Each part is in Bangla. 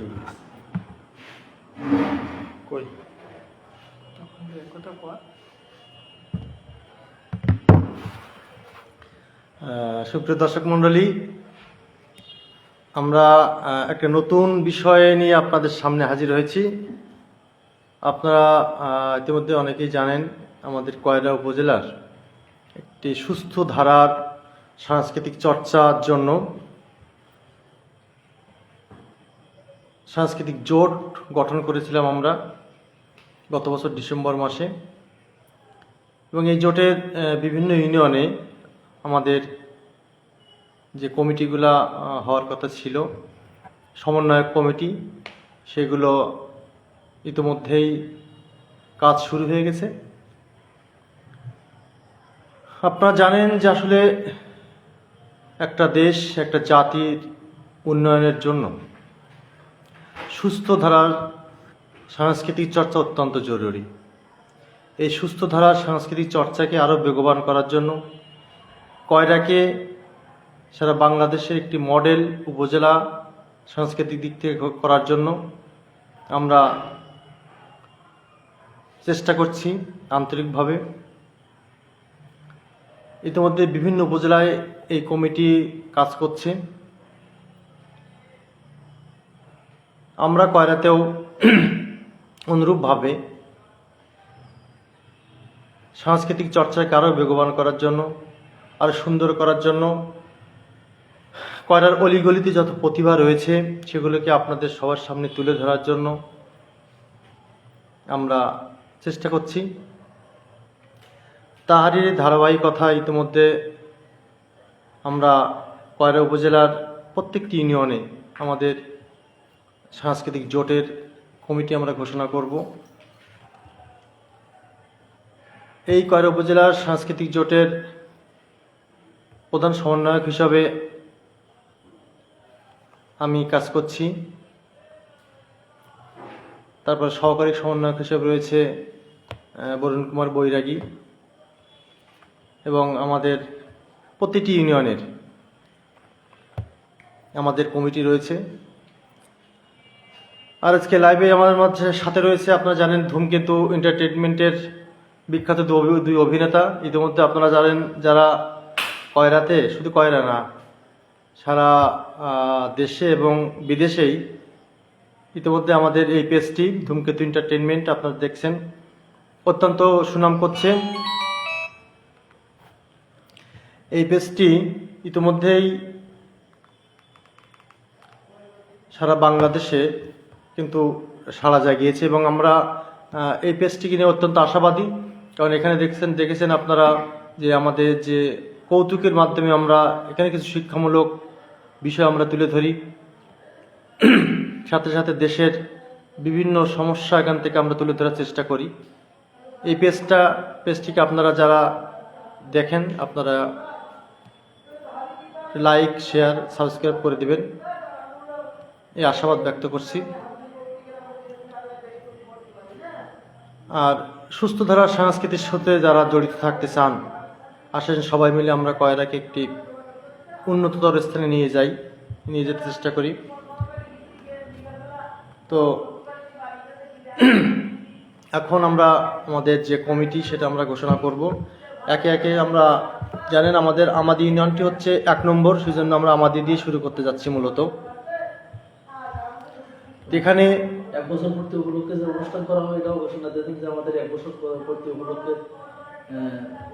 গেছে কই? সুপ্রিয় দর্শক মণ্ডলী আমরা একটা নতুন বিষয় নিয়ে আপনাদের সামনে হাজির হয়েছি। আপনারা ইতিমধ্যে অনেকেই জানেন আমাদের কয়লা উপজেলার একটি সুস্থ ধারার সাংস্কৃতিক চর্চার জন্য সাংস্কৃতিক জোট গঠন করেছিলাম আমরা গত বছর ডিসেম্বর মাসে। এবং এই জোটের বিভিন্ন ইউনিয়নে আমাদের যে কমিটিগুলা হওয়ার কথা ছিল, সমন্বয়ক কমিটি, সেগুলো ইতিমধ্যেই কাজ শুরু হয়ে গেছে। আপনারা জানেন যে আসলে একটা দেশ, একটা জাতির উন্নয়নের জন্য সুস্থ ধারার সাংস্কৃতিক চর্চা অত্যন্ত জরুরি। এই সুস্থ ধারার সাংস্কৃতিক চর্চাকে আরও বেগবান করার জন্য কয়রাকে সারা বাংলাদেশের একটি মডেল উপজেলা সাংস্কৃতিক দিক থেকে করার জন্য আমরা চেষ্টা করছি আন্তরিকভাবে। ইতিমধ্যে বিভিন্ন উপজেলায় এই কমিটি কাজ করছে। আমরা কয়রাতেও অনুরূপভাবে সাংস্কৃতিক চর্চাকে আরও বেগবান করার জন্য আরও সুন্দর করার জন্য কয়রার অলিগলিতে যত প্রতিভা রয়েছে, সেগুলোকে আপনাদের সবার সামনে তুলে ধরার জন্য আমরা চেষ্টা করছি। তাহারই ধারাবাহিকতা ইতিমধ্যে আমরা কয়রা উপজেলার প্রত্যেকটি ইউনিয়নে আমাদের সাংস্কৃতিক জোটের কমিটি আমরা ঘোষণা করব। এই কয়রা উপজেলার সাংস্কৃতিক জোটের প্রধান সমন্বয়ক হিসাবে আমি কাজ করছি। তারপর সহকারী সমন্বয়ক হিসেবে রয়েছে বরুণ কুমার বৈরাগী এবং আমাদের প্রতিটি ইউনিয়নের আমাদের কমিটি রয়েছে। আর আজকে লাইভে আমাদের মধ্যে সাথে রয়েছে, আপনারা জানেন ধূমকেতু এন্টারটেনমেন্টের বিখ্যাত দুই অভিনেতা। ইতিমধ্যে আপনারা জানেন যারা কয়রাতে, শুধু কয়রা না, সারা দেশে এবং বিদেশেই ইতিমধ্যে আমাদের এই পেজটি ধূমকেতু এন্টারটেনমেন্ট আপনারা দেখছেন। অত্যন্ত সুনাম করছে। এই পেজটি ইতিমধ্যেই সারা বাংলাদেশে কিন্তু সাড়া জাগিয়েছে এবং আমরা এই পেজটিকে নিয়ে অত্যন্ত আশাবাদী। কারণ এখানে দেখছেন, দেখেছেন আপনারা যে আমাদের যে কৌতুকের মাধ্যমে আমরা এখানে কিছু শিক্ষামূলক বিষয় আমরা তুলে ধরি। সাথে সাথে দেশের বিভিন্ন সমস্যা এখান থেকে আমরা তুলে ধরার চেষ্টা করি। এই পেজটা, পেজটিকে আপনারা যারা দেখেন, আপনারা লাইক, শেয়ার, সাবস্ক্রাইব করে দিবেন। এই আশাবাদ ব্যক্ত করছি। আর সুস্থ ধারার সাংস্কৃতিক সাথে যারা জড়িত থাকতে চান, আসেন সবাই মিলে আমরা কয়রাকে একটি উন্নততর স্থানে নিয়ে যাই, নিয়ে যেতে চেষ্টা করি। তো এখন আমরা আমাদের যে কমিটি, সেটা আমরা ঘোষণা করব। একে একে আমরা জানেন আমাদের আমাদি ইউনিয়নটি হচ্ছে এক নম্বর সেই জন্য আমরা আমাদি দিয়ে শুরু করতে যাচ্ছি মূলত। এখানে এক বছর পূর্তি উপলক্ষে যে অনুষ্ঠান করা হবে এটাও ঘোষণা দিয়েছেন যে আমাদের এক বছর পূর্তি উপলক্ষে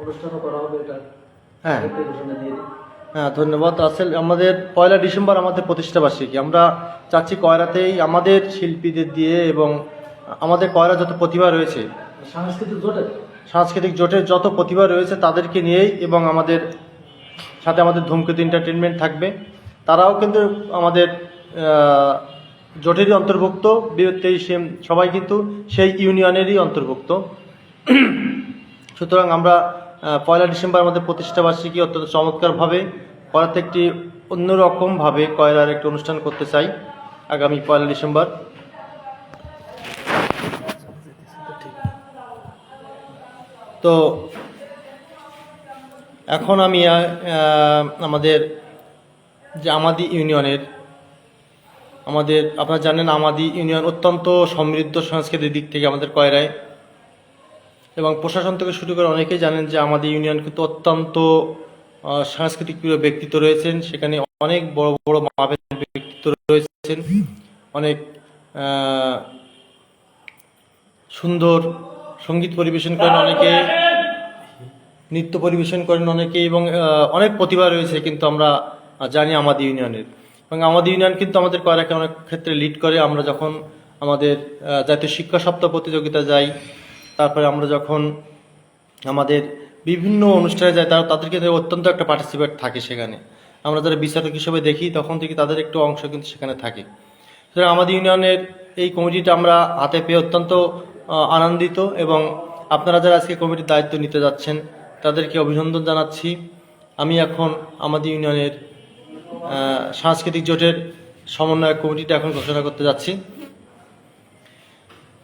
অনুষ্ঠানও করা হবে এটা হ্যাঁ। ঘোষণা দিয়ে হ্যাঁ ধন্যবাদ। আসল আমাদের পয়লা ডিসেম্বর আমাদের প্রতিষ্ঠা বার্ষিকী আমরা চাচ্ছি কয়রাতেই আমাদের শিল্পীদের দিয়ে এবং আমাদের কয়রা যত প্রতিভা রয়েছে সাংস্কৃতিক জোটে? সাংস্কৃতিক জোটের যত প্রতিভা রয়েছে তাদেরকে নিয়েই এবং আমাদের সাথে আমাদের ধূমকেতু এন্টারটেনমেন্ট থাকবে। তারাও কিন্তু আমাদের জোটেরই অন্তর্ভুক্ত বৃহত্তর সেম সবাই কিন্তু সেই ইউনিয়নেরই অন্তর্ভুক্ত। সুতরাং আমরা পয়লা ডিসেম্বর আমাদের প্রতিষ্ঠা বার্ষিকী অত্যন্ত চমৎকারভাবে করাতে একটি অন্যরকমভাবে কয়লার একটি অনুষ্ঠান করতে চাই আগামী পয়লা ডিসেম্বর। তো এখন আমি আমাদের যে আমাদি ইউনিয়নের আমাদের, আপনারা জানেন আমাদি ইউনিয়ন অত্যন্ত সমৃদ্ধ সংস্কৃতির দিক থেকে আমাদের কয়রায়। এবং প্রশাসন থেকে শুরু করে অনেকেই জানেন যে আমাদের ইউনিয়ন কিন্তু অত্যন্ত সাংস্কৃতিক প্রিয় ব্যক্তিত্ব রয়েছেন। সেখানে অনেক বড় বড় মাপের ব্যক্তিত্ব রয়েছেন। অনেক সুন্দর সংগীত পরিবেশন করেন অনেকে, নৃত্য পরিবেশন করেন অনেকে এবং অনেক প্রতিভা রয়েছে কিন্তু আমরা জানি আমাদের ইউনিয়নের। এবং আমাদের ইউনিয়ন কিন্তু আমাদের কয়রাকে অনেক ক্ষেত্রে লিড করে। আমরা যখন আমাদের জাতীয় শিক্ষা সপ্তাহ প্রতিযোগিতা যাই, তারপরে আমরা যখন আমাদের বিভিন্ন অনুষ্ঠানে যাই, তারা, তাদের কিন্তু অত্যন্ত একটা পার্টিসিপেট থাকে সেখানে। আমরা যারা বিচারক হিসেবে দেখি, তখন থেকে তাদের একটু অংশ কিন্তু সেখানে থাকে। সুতরাং আমাদের ইউনিয়নের এই কমিটিটা আমরা হাতে পেয়ে অত্যন্ত আনন্দিত এবং আপনারা যারা আজকে কমিটির দায়িত্ব নিতে যাচ্ছেন, তাদেরকে অভিনন্দন জানাচ্ছি। আমি এখন আমাদের ইউনিয়নের সাংস্কৃতিক জোটের সমন্বয়ক কমিটিটা এখন ঘোষণা করতে যাচ্ছি।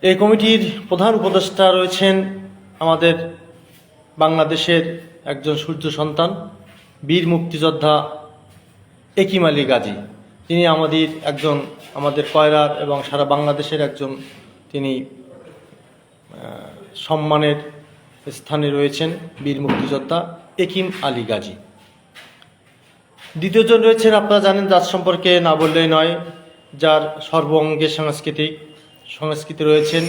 এই কমিটির প্রধান উপদেষ্টা রয়েছেন আমাদের বাংলাদেশের একজন সূর্য সন্তান, বীর মুক্তিযোদ্ধা একিম আলী গাজী। তিনি আমাদের একজন, আমাদের কয়রার এবং সারা বাংলাদেশের একজন তিনি সম্মানের স্থানে রয়েছেন বীর মুক্তিযোদ্ধা একিম আলী গাজী। দ্বিতীয়জন রয়েছেন, আপনারা জানেন যার সম্পর্কে না বললেই নয়, যার সর্ব অঙ্গে সাংস্কৃতিক সংস্কৃতি রয়েছেন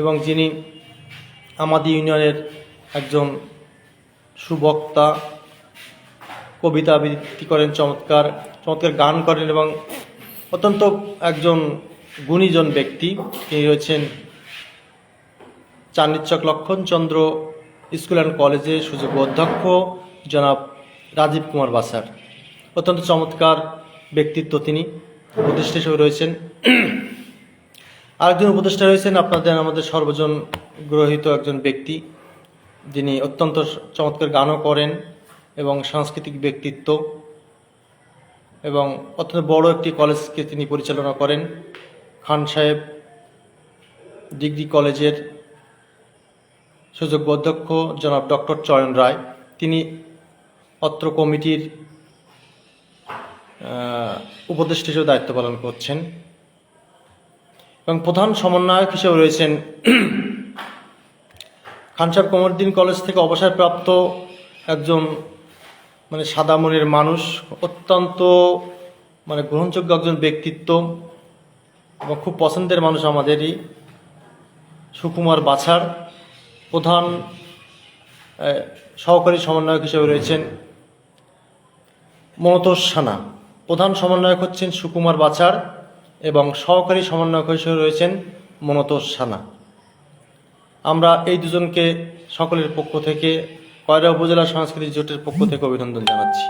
এবং যিনি আমাদের ইউনিয়নের একজন সুবক্তা, কবিতা আবৃত্তি করেন, চমৎকার চমৎকার গান করেন এবং অত্যন্ত একজন গুণীজন ব্যক্তি। তিনি রয়েছেন চান্দিচক লক্ষণচন্দ্র স্কুল অ্যান্ড কলেজের সুযোগ্য অধ্যক্ষ জনাব রাজীব কুমার বাসার। অত্যন্ত চমৎকার ব্যক্তিত্ব তিনি, উপদেষ্টা হিসেবে রয়েছেন। আরেকজন উপদেষ্টা রয়েছেন আপনাদের আমাদের সর্বজন গ্রহীত একজন ব্যক্তি। যিনি অত্যন্ত চমৎকার গানও করেন এবং সাংস্কৃতিক ব্যক্তিত্ব এবং অত্যন্ত বড় একটি কলেজকে তিনি পরিচালনা করেন। খান সাহেব ডিগ্রি কলেজের সুযোগ্য অধ্যক্ষ জনাব ডক্টর চয়ন রায়। তিনি অত্র কমিটির উপদেষ্টা হিসেবে দায়িত্ব পালন করছেন। এবং প্রধান সমন্বয়ক হিসেবে রয়েছেন খানসার কমরদ্দিন কলেজ থেকে অবসরপ্রাপ্ত একজন মানে সাদা মনের মানুষ, অত্যন্ত মানে গ্রহণযোগ্য একজন ব্যক্তিত্ব এবং খুব পছন্দের মানুষ আমাদেরই, সুকুমার বাছার, প্রধান সহকারী সমন্বয়ক হিসেবে রয়েছেন মনতোষ সানা। প্রধান সমন্বয়ক হচ্ছেন সুকুমার বাছার এবং সহকারী সমন্বয়ক হিসেবে রয়েছেন মনতোষ সানা। আমরা এই দুজনকে সকলের পক্ষ থেকে, কয়রা উপজেলা সাংস্কৃতিক জোটের পক্ষ থেকে অভিনন্দন জানাচ্ছি।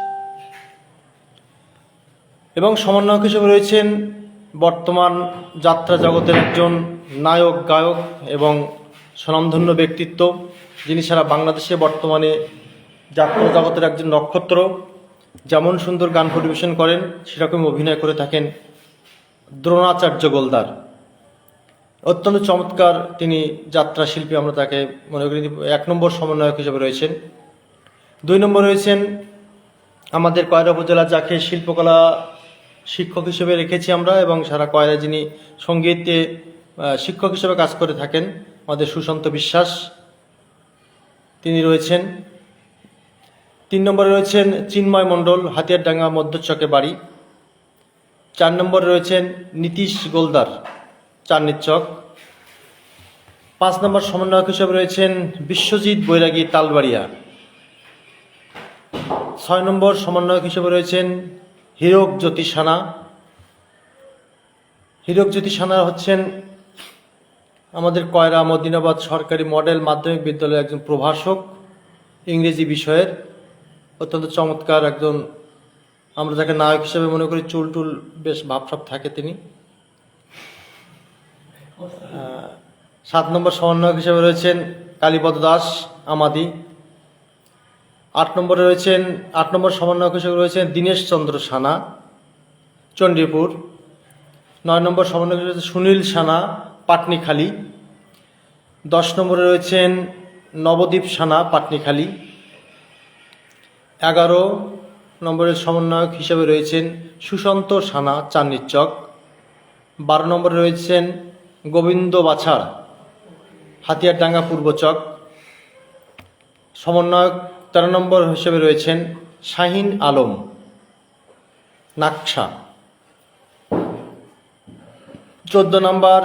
এবং সমন্বয়ক হিসেবে রয়েছেন বর্তমান যাত্রা জগতের একজন নায়ক, গায়ক এবং স্বনামধন্য ব্যক্তিত্ব, যিনি সারা বাংলাদেশে বর্তমানে যাত্রা জগতের একজন নক্ষত্র। যেমন সুন্দর গান পরিবেশন করেন, সেরকম অভিনয় করে থাকেন দ্রোণাচার্য গোলদার। অত্যন্ত চমৎকার তিনি যাত্রা শিল্পী, আমরা তাকে মনে করি এক নম্বর সমন্বয়ক হিসেবে রয়েছেন। দুই নম্বর রয়েছেন আমাদের কয়রা উপজেলা যাকে শিল্পকলা শিক্ষক হিসেবে রেখেছি আমরা এবং সারা কয়রা যিনি সঙ্গীতে শিক্ষক হিসেবে কাজ করে থাকেন, আমাদের সুশান্ত বিশ্বাস তিনি রয়েছেন। তিন নম্বরে রয়েছেন চিন্ময় মণ্ডল, হাতিয়ারডাঙ্গা মধ্যচকে বাড়ি। চার নম্বরে রয়েছেন নীতিশ গোলদার, চাঁদনির চক। পাঁচ নম্বর সমন্বয়ক হিসেবে রয়েছেন বিশ্বজিৎ বৈরাগী, তালবাড়িয়া। ছয় নম্বর সমন্বয়ক হিসেবে রয়েছেন হীরক জ্যোতি সানা। হীরক জ্যোতি সানা হচ্ছেন আমাদের কয়রা মদিনাবাদ সরকারি মডেল মাধ্যমিক বিদ্যালয়ের একজন প্রভাষক, ইংরেজি বিষয়ের। অত্যন্ত চমৎকার একজন আমরা যাকে নায়ক হিসেবে মনে করি, চুল টুল বেশ ভাবসাব থাকে তিনি। সাত নম্বর সমন্বয়ক হিসেবে রয়েছেন কালীপদ দাস আমাদি। আট নম্বরে রয়েছেন, আট নম্বর সমন্বয়ক হিসেবে রয়েছেন দীনেশ চন্দ্র সানা চণ্ডীপুর নয় নম্বর সমন্বয়ক হিসেবে সুনীল সানা, পাটনিখালী। দশ নম্বরে রয়েছেন নবদ্বীপ সানা, পাটনিখালী। এগারো নম্বরের সমন্বয়ক হিসেবে রয়েছেন সুশান্ত সানা চান্নির চক বারো নম্বরে রয়েছেন গোবিন্দ বাছাড়, হাতিয়ারডাঙ্গা পূর্বচক সমন্বয়ক তেরো নম্বর হিসেবে রয়েছেন শাহিন আলম, নাকশা। চোদ্দ নম্বর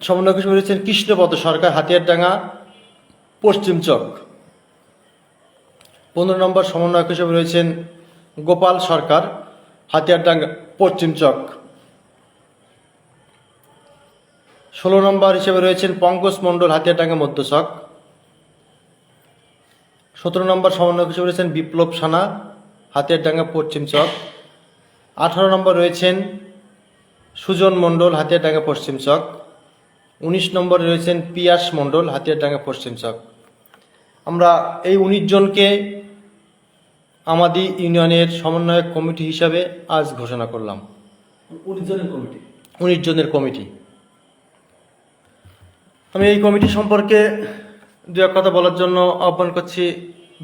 সমন্বয়ক হিসেবে রয়েছেন কৃষ্ণপদ সরকার, হাতিয়ারডাঙ্গা, পশ্চিম চক। পনেরো নম্বর সমন্বয়ক হিসেবে রয়েছেন গোপাল সরকার, হাতিয়ারডাঙ্গা, পশ্চিম চক। ষোলো নম্বর হিসেবে রয়েছেন পঙ্কজ মণ্ডল হাতিয়ারডাঙ্গা মধ্য চক। সতেরো নম্বর সমন্বয়ক হিসেবে রয়েছেন বিপ্লব সানা হাতিয়ারডাঙ্গা পশ্চিম চক। আঠারো নম্বর রয়েছেন সুজন মণ্ডল হাতিয়ারডাঙ্গা পশ্চিম চক। উনিশ নম্বরে রয়েছেন পিয়াস মণ্ডল হাতিয়ারডাঙ্গা পশ্চিম চক। আমরা এই উনিশ জনকে আমাদি ইউনিয়নের সমন্বয়ক কমিটি হিসাবে আজ ঘোষণা করলাম। উনিশ জনের কমিটি। উনিশ জনের কমিটি। আমি এই কমিটি সম্পর্কে দু এক কথা বলার জন্য আহ্বান করছি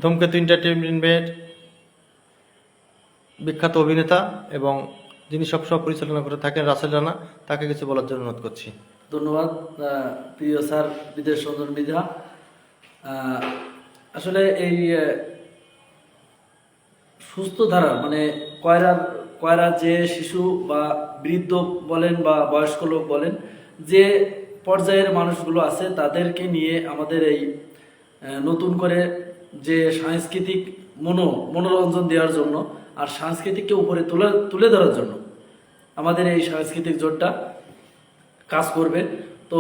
ধূমকেতু এন্টারটেনমেন্টের বিখ্যাত অভিনেতা এবং যিনি সবসময় পরিচালনা করে থাকেন রাসেল রানা তাকে কিছু বলার জন্য অনুরোধ করছি। ধন্যবাদ প্রিয় স্যার বিদেশ রঞ্জন মৃধা আসলে এই সুস্থ ধারা মানে কয়রার কয়রা যে শিশু বা বৃদ্ধ বলেন বা বয়স্ক লোক বলেন, যে পর্যায়ের মানুষগুলো আছে, তাদেরকে নিয়ে আমাদের এই নতুন করে যে সাংস্কৃতিক মনো, মনোরঞ্জন দেওয়ার জন্য আর সাংস্কৃতিককে উপরে তুলে তুলে ধরার জন্য আমাদের এই সাংস্কৃতিক জোটটা কাজ করবে। তো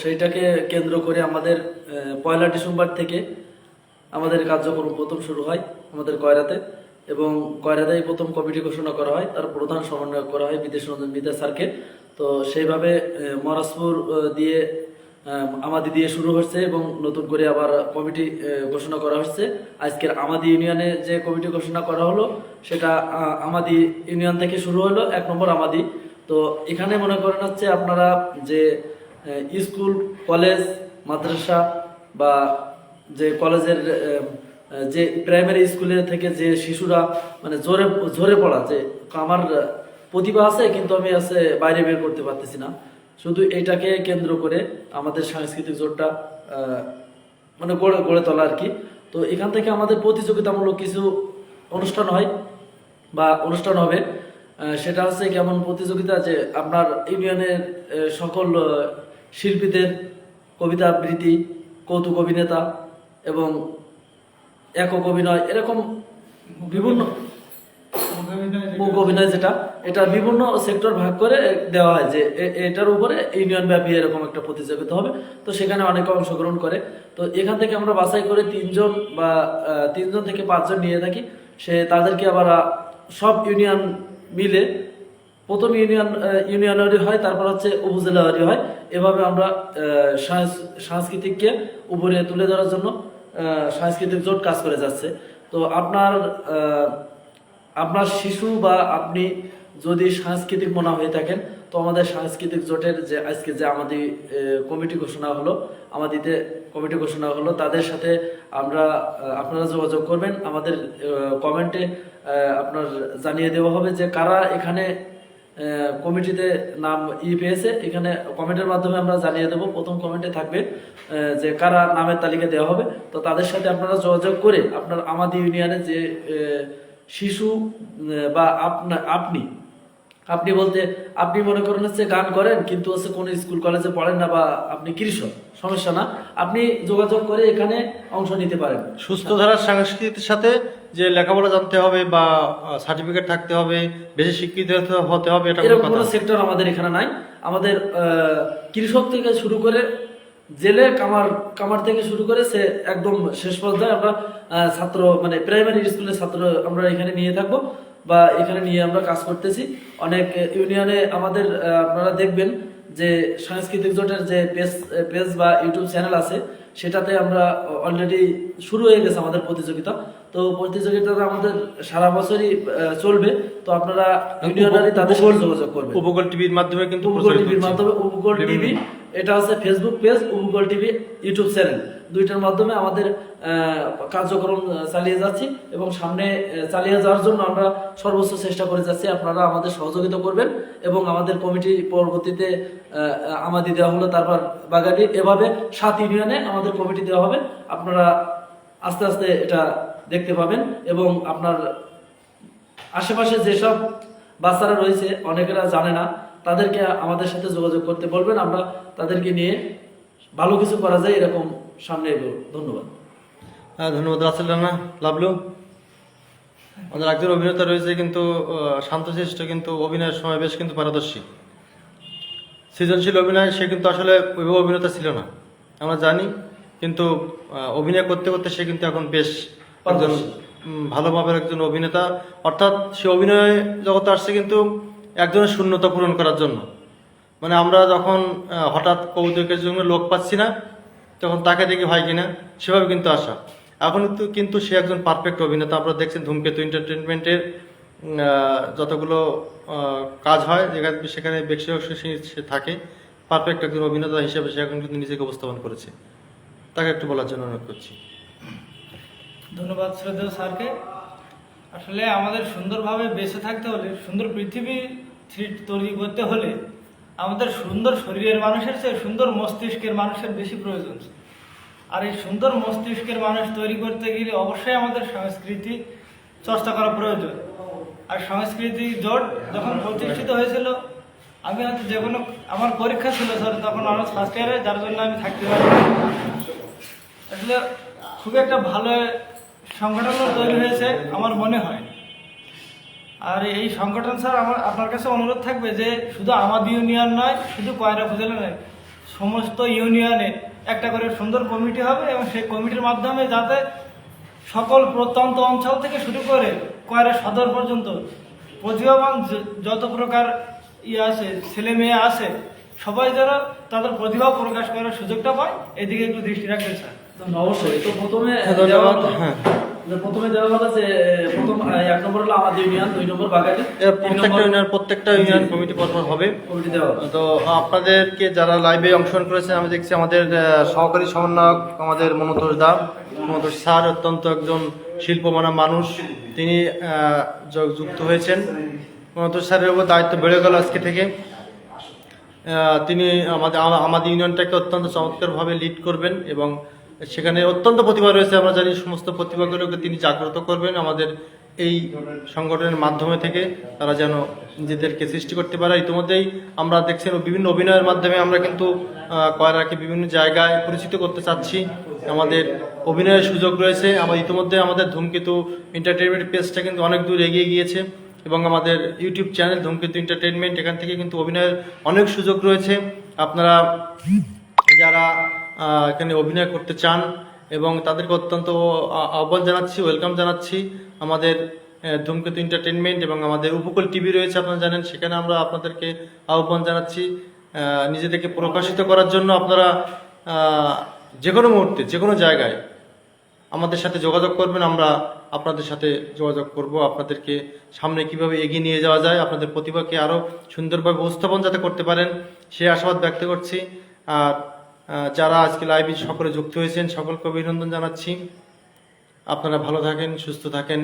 সেইটাকে কেন্দ্র করে আমাদের পয়লা ডিসেম্বর থেকে আমাদের কার্যক্রম প্রথম শুরু হয় আমাদের কয়রাতে। এবং কয়রাতেই প্রথম কমিটি ঘোষণা করা হয় তার প্রধান সমন্বয় করা হয় বিদেশ রঞ্জন বিদ্যা স্যারকে। তো সেইভাবে আহ, মরাসপুর দিয়ে আমাদি দিয়ে শুরু হচ্ছে এবং নতুন করে আবার কমিটি ঘোষণা করা হচ্ছে আজকের আমাদি ইউনিয়নে যে কমিটি ঘোষণা করা হলো সেটা আমাদি ইউনিয়ন থেকে শুরু হলো এক নম্বর আমাদি। তো এখানে মনে করেন হচ্ছে আপনারা যে স্কুল কলেজ মাদ্রাসা বা যে কলেজের যে প্রাইমারি স্কুলে থেকে যে শিশুরা মানে জোরে ঝরে পড়া, যে আমার প্রতিভা আছে, কিন্তু আমি আছে বাইরে বের করতে পারতেছি না। শুধু এটাকে কেন্দ্র করে আমাদের সাংস্কৃতিক জোরটা মানে গড়ে গড়ে তোলা আর কি। তো এখান থেকে আমাদের প্রতিযোগিতামূলক কিছু অনুষ্ঠান হয় বা অনুষ্ঠান হবে। সেটা হচ্ছে কেমন প্রতিযোগিতা যে আপনার ইউনিয়নের সকল শিল্পীদের কবিতা আবৃত্তি, কৌতুক অভিনেতা এবং একক অভিনয় এরকম বিভিন্ন মুখ অভিনয় যেটা এটা বিভিন্ন সেক্টর ভাগ করে দেওয়া হয় যে এটার উপরে ইউনিয়ন ব্যাপী এরকম একটা প্রতিযোগিতা হবে। তো সেখানে অনেকে অংশগ্রহণ করে। তো এখান থেকে আমরা বাছাই করে তিনজন বা তিনজন থেকে পাঁচজন নিয়ে থাকি। সে তাদেরকে আবার সব ইউনিয়ন মিলে প্রথম ইউনিয়ন আহ, ইউনিয়নারি হয় তারপর হচ্ছে উপজেলাওয়ারি হয়। এভাবে আমরা সাংস্কৃতিককে উপরে তুলে ধরার জন্য সাংস্কৃতিক জোট কাজ করে যাচ্ছে। তো আপনার আপনার শিশু বা আপনি যদি সাংস্কৃতিক মনা হয়ে থাকেন, তো আমাদের সাংস্কৃতিক জোটের যে আজকে যে আমাদের কমিটি ঘোষণা হলো আমাদের কমিটি ঘোষণা হলো, তাদের সাথে আমরা আপনারা যোগাযোগ করবেন। আমাদের কমেন্টে আপনার জানিয়ে দেওয়া হবে যে কারা এখানে কমিটিতে নাম ই পেয়েছে। এখানে কমেন্টের মাধ্যমে আমরা জানিয়ে দেবো, প্রথম কমেন্টে থাকবে যে কারা নামের তালিকা দেওয়া হবে। তো তাদের সাথে আপনারা যোগাযোগ করে আপনার আমাদের ইউনিয়নে যে শিশু বা আপনা আপনি বলতে আপনি মনে করেন হচ্ছে গান করেন কিন্তু হচ্ছে কোনো স্কুল কলেজে পড়েন না বা আপনি কৃষক সমস্যা না। আপনি যোগাযোগ করে এখানে অংশ নিতে পারেন। সুস্থ ধারার সংস্কৃতির সাথে যে লেখাপড়া জানতে হবে বা সার্টিফিকেট থাকতে হবে বেশি শিক্ষিত হতে- হবে এটা কোনো এরকম কোনো সেক্টর আমাদের এখানে নাই। আমাদের আহ, কৃষক থেকে শুরু করে জেলে কামার কামার থেকে শুরু করে সে একদম শেষ পর্যায়ে আমরা ছাত্র মানে প্রাইমারি স্কুলের ছাত্র আমরা এখানে নিয়ে থাকব। বা এখানে নিয়ে আমরা কাজ করতেছি। অনেক ইউনিয়নে আমাদের আপনারা দেখবেন যে সাংস্কৃতিক জোটের যে পেজ পেজ বা ইউটিউব চ্যানেল আছে সেটাতে আমরা অলরেডি শুরু হয়ে গেছে আমাদের প্রতিযোগিতা। তো প্রতিযোগিতাটা আমাদের সারা বছরই চলবে। তো আপনারা ইউনিয়নারি তাদের সাথে যোগাযোগ করবেন। উপকূল টিভির মাধ্যমে কিন্তু উপকূল টিভির মাধ্যমে উপকূল টিভি এটা হচ্ছে Facebook page Google TV YouTube channel দুইটার মাধ্যমে আমাদের কার্যক্রম চালিয়ে যাচ্ছি এবং সামনে চালিয়ে যাওয়ার জন্য আমরা সর্বোচ্চ চেষ্টা করে যাচ্ছি। আপনারা আমাদের সহযোগিতা করবেন এবং আমাদের কমিটি পরবর্তীতে আহ, আমাদি দেওয়া হলো। তারপর বাগানি এভাবে সাত ইউনিয়নে আমাদের কমিটি দেওয়া হবে। আপনারা আস্তে আস্তে এটা দেখতে পাবেন এবং আপনার আশেপাশে যেসব বাচ্চারা রয়েছে অনেকেরা জানে না তাদেরকে আমাদের সাথে যোগাযোগ করতে বলবেন। আমরা তাদেরকে নিয়ে ভালো কিছু করা যায় এরকম সামনে এগোবো ধন্যবাদ। হ্যাঁ ধন্যবাদ রাসেল রানা। লাভলু আমাদের একজন অভিনেতা রয়েছে কিন্তু শান্তশিষ্ট কিন্তু অভিনয়ের সময় বেশ কিন্তু পারদর্শী। সৃজনশীল অভিনয় সে কিন্তু আসলে ওইভাবে অভিনেতা ছিল না। আমরা জানি কিন্তু অভিনয় করতে করতে সে কিন্তু এখন বেশ একজন ভালো মাপের একজন অভিনেতা। অর্থাৎ সে অভিনয় জগতে আসছে কিন্তু একজনের শূন্যতা পূরণ করার জন্য। মানে আমরা যখন হঠাৎ কৌতুকের জন্য লোক পাচ্ছি না তখন তাকে দেখি হয় কিনা? সেভাবে কিন্তু আসা। এখন কিন্তু কিন্তু সে একজন পারফেক্ট অভিনেতা। আপনারা দেখছেন ধূমকেতু এন্টারটেনমেন্টের যতগুলো কাজ হয় যেখানে সেখানে ব্যক্তি সে থাকে। পারফেক্ট একজন অভিনেতা হিসেবে সে এখন কিন্তু নিজেকে উপস্থাপন করেছে। তাকে একটু বলার জন্য অনুরোধ করছি। ধন্যবাদ শ্রদ্ধেয় স্যারকে। আসলে আমাদের সুন্দরভাবে বেঁচে থাকতে হলে, সুন্দর পৃথিবী থ্রি- তৈরি করতে হলে আমাদের সুন্দর শরীরের মানুষের চেয়ে সুন্দর মস্তিষ্কের মানুষের বেশি প্রয়োজন। আর এই সুন্দর মস্তিষ্কের মানুষ তৈরি করতে গেলে অবশ্যই আমাদের সংস্কৃতি চর্চা করা প্রয়োজন। আর সংস্কৃতি জোট যখন প্রতিষ্ঠিত হয়েছিল, আমি হয়তো যে কোনো আমার পরীক্ষা ছিল স্যার তখন আমার ফার্স্ট ইয়ারে যার জন্য আমি থাকতে পারি আসলে খুব একটা ভালো সংগঠন তৈরি হয়েছে, আমার মনে হয়। আর এই সংগঠন স্যার আমার আপনার কাছে অনুরোধ থাকবে যে শুধু আমাদের ইউনিয়ন নয় শুধু কয়রা উপজেলা নয় সমস্ত ইউনিয়নে একটা করে সুন্দর কমিটি হবে এবং সেই কমিটির মাধ্যমে যাতে সকল প্রত্যন্ত অঞ্চল থেকে শুরু করে কয়রা সদর পর্যন্ত প্রতিভাবান যত প্রকার ইয়ে আছে ছেলে মেয়ে আছে সবাই যেন তাদের প্রতিভা প্রকাশ করার সুযোগটা পায়। এদিকে একটু দৃষ্টি রাখবেন স্যার। অবশ্যই। তো প্রথমে প্রথমে দেওয়া হলো যে প্রথম এক নম্বর হলো আমাদের ইউনিয়ন দুই নম্বর বাগানি প্রত্যেকটা ইউনিয়ন প্রত্যেকটা ইউনিয়ন কমিটি পরপর হবে। কমিটি দেওয়া তো আপনাদেরকে যারা লাইভে অংশগ্রহণ করেছেন আমি দেখছি আমাদের সহকারী সমন্বয়ক আমাদের মমতোষ দা। মমতোষ স্যার অত্যন্ত একজন শিল্পমানা মানুষ। তিনি যুক্ত হয়েছেন। মমতোষ স্যারের উপর দায়িত্ব বেড়ে গেল আজকে থেকে। তিনি আমাদের আমাদের ইউনিয়নটাকে অত্যন্ত চমৎকারভাবে লিড করবেন এবং সেখানে অত্যন্ত প্রতিভা রয়েছে, আমরা জানি সমস্ত প্রতিভাগুলোকে তিনি জাগ্রত করবেন আমাদের এই সংগঠনের মাধ্যমে থেকে। তারা যেন নিজেদেরকে সৃষ্টি করতে পারে। ইতিমধ্যেই আমরা দেখছেন বিভিন্ন অভিনয়ের মাধ্যমে আমরা কিন্তু কয়রাকে বিভিন্ন জায়গায় পরিচিত করতে চাচ্ছি। আমাদের অভিনয়ের সুযোগ রয়েছে। আমার ইতিমধ্যে আমাদের ধূমকেতু এন্টারটেনমেন্ট পেজটা কিন্তু অনেক দূর এগিয়ে গিয়েছে এবং আমাদের ইউটিউব চ্যানেল ধূমকেতু এন্টারটেনমেন্ট এখান থেকে কিন্তু অভিনয়ের অনেক সুযোগ রয়েছে। আপনারা যারা এখানে অভিনয় করতে চান এবং তাদেরকে অত্যন্ত আহ্বান জানাচ্ছি ওয়েলকাম জানাচ্ছি। আমাদের ধূমকেতু এন্টারটেনমেন্ট এবং আমাদের উপকূল টিভি রয়েছে, আপনারা জানেন, সেখানে আমরা আপনাদেরকে আহ্বান জানাচ্ছি। নিজেদেরকে প্রকাশিত করার জন্য আপনারা যে কোনো মুহূর্তে যে কোনো জায়গায় আমাদের সাথে যোগাযোগ করবেন, আমরা আপনাদের সাথে যোগাযোগ করব, আপনাদেরকে সামনে কীভাবে এগিয়ে নিয়ে যাওয়া যায়, আপনাদের প্রতিভাকে আরও সুন্দরভাবে উপস্থাপন যাতে করতে পারেন, সে আশাবাদ ব্যক্ত করছি। আর যারা আজকে লাইভে সকলে যুক্ত হয়েছেন সকলকে অভিনন্দন জানাচ্ছি। আপনারা ভালো থাকেন সুস্থ থাকেন।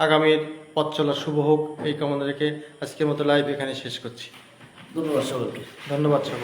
আগামীর পথ চলা শুভ হোক এই কামনা রেখে আজকের মতো লাইভ এখানে শেষ করছি। ধন্যবাদ সকলকে। ধন্যবাদ সকল